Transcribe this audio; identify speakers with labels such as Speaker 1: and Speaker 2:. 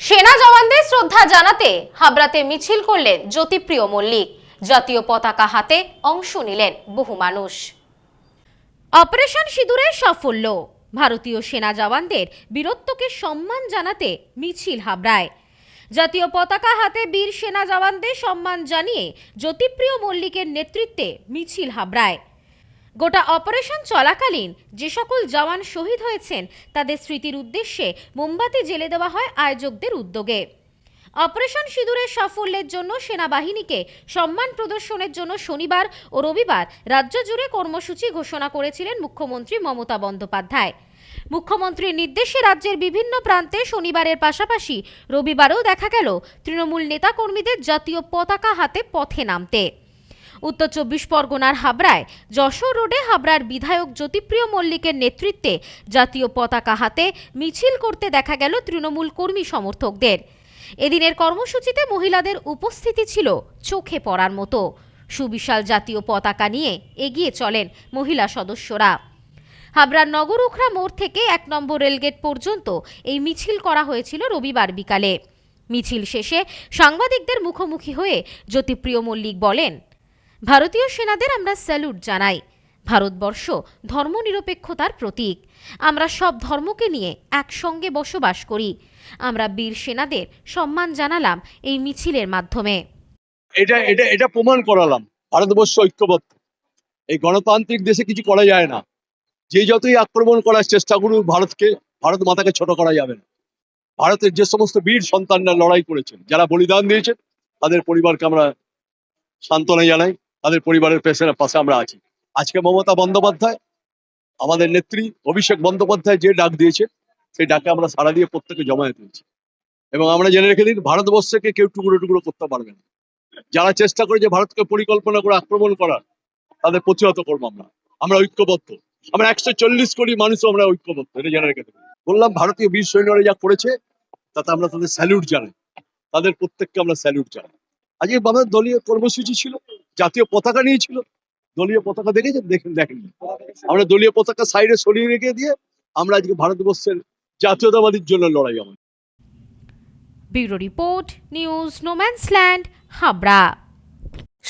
Speaker 1: সেনা জওয়ানদের শ্রদ্ধা জানাতে হাবড়াতে মিছিল করলেন জ্যোতিপ্রিয় মল্লিক। জাতীয় পতাকা হাতে অংশ নিলেন বহু মানুষ। অপারেশন সিঁদুরের সাফল্য। ভারতীয় সেনা জওয়ানদের বীরত্বকে সম্মান জানাতে মিছিল হাবড়ায়। জাতীয় পতাকা হাতে বীর সেনা জওয়ানদের সম্মান জানিয়ে জ্যোতিপ্রিয় মল্লিকের নেতৃত্বে মিছিল হাবড়ায়। গোটা অপারেশন চলাকালীন যে সকল জওয়ান শহীদ হয়েছেন, তাদের স্মৃতির উদ্দেশ্যে মোমবাতি জেলে দেওয়া হয় আয়োজকদের উদ্যোগে। অপারেশন সিঁদুরের সাফল্যের জন্য সেনাবাহিনীকে সম্মান প্রদর্শনের জন্য শনিবার ও রবিবার রাজ্য জুড়ে কর্মসূচি ঘোষণা করেছিলেন মুখ্যমন্ত্রী মমতা বন্দ্যোপাধ্যায়। মুখ্যমন্ত্রীর নির্দেশে রাজ্যের বিভিন্ন প্রান্তে শনিবারের পাশাপাশি রবিবারেও দেখা গেল তৃণমূল নেতাকর্মীদের জাতীয় পতাকা হাতে পথে নামতে। উত্তর চব্বিশ পরগনার হাবড়ায় যশোর রোডে হাবড়ার বিধায়ক জ্যোতিপ্রিয় মল্লিকের নেতৃত্বে জাতীয় পতাকা হাতে মিছিল করতে দেখা গেল তৃণমূল কর্মী সমর্থকদের। এদিনের কর্মসূচিতে মহিলাদের উপস্থিতি ছিল চোখে পড়ার মতো। সুবিশাল জাতীয় পতাকা নিয়ে এগিয়ে চলেন মহিলা সদস্যরা। হাবড়ার নগর উখরা মোড় থেকে এক নম্বর রেলগেট পর্যন্ত এই মিছিল করা হয়েছিল রবিবার বিকালে। মিছিল শেষে সাংবাদিকদের মুখোমুখি হয়ে জ্যোতিপ্রিয় মল্লিক বলেন ভারতীয় সেনাদের আমরা স্যালুট জানাই। ভারতবর্ষ ধর্মনিরপেক্ষতার প্রতীক। আমরা সব ধর্মকে নিয়ে একসঙ্গে বসবাস করি। আমরা বীর সেনাদের সম্মান জানালাম এই মিছিলের মাধ্যমে।
Speaker 2: এটা এটা এটা প্রমাণ করালাম। ভারতবর্ষ ঐক্যবদ্ধ। এই গণতান্ত্রিক দেশে কিছু করা যায় না। যে যতই আক্রমণ করার চেষ্টা করুক, ভারতকে, ভারত মাতাকে ছোট করা যাবে না। ভারতের যে সমস্ত বীর সন্তানরা লড়াই করেছেন, যারা বলিদান দিয়েছেন, তাদের পরিবারকে আমরা সান্ত্বনা জানাই। তাদের পরিবারের পেছনে পাশে আমরা আছি। আজকে মমতা বন্দ্যোপাধ্যায়, আমাদের নেত্রী অভিষেক বন্দ্যোপাধ্যায় যে ডাক দিয়েছে সেই ডাকে আমরা সারা দিয়ে প্রত্যেকে জমায়েত হয়েছি। এবং আমরা জেনে রেখে দিন, ভারতবর্ষকে কেউ টুকরো টুকরো করতে পারবে না। যারা চেষ্টা করে যে ভারতকে পরিকল্পনা করে আক্রমণ করার, তাদের প্রতিহত করব আমরা। আমরা ঐক্যবদ্ধ। আমরা একশো চল্লিশ কোটি মানুষও আমরা ঐক্যবদ্ধ, এটা জেনে রেখে দেবো বললাম, ভারতীয় বীর সৈন্যরা যা করেছে, তাতে আমরা তাদের স্যালুট জানাই। তাদের প্রত্যেককে আমরা স্যালুট জানাই। আজকে আমাদের দলীয় কর্মসূচি ছিল জাতীয় পতাকা নিয়েছিল। দলীয় পতাকা দেখেছেন? দেখেন দেখেননি আমরা দলীয় পতাকা সাইডে সরিয়ে রেখে দিয়ে আমরা আজকে ভারতবর্ষের জাতীয়তাবাদীর জন্য লড়াই আমার
Speaker 1: bureau report, news no man's land Habra.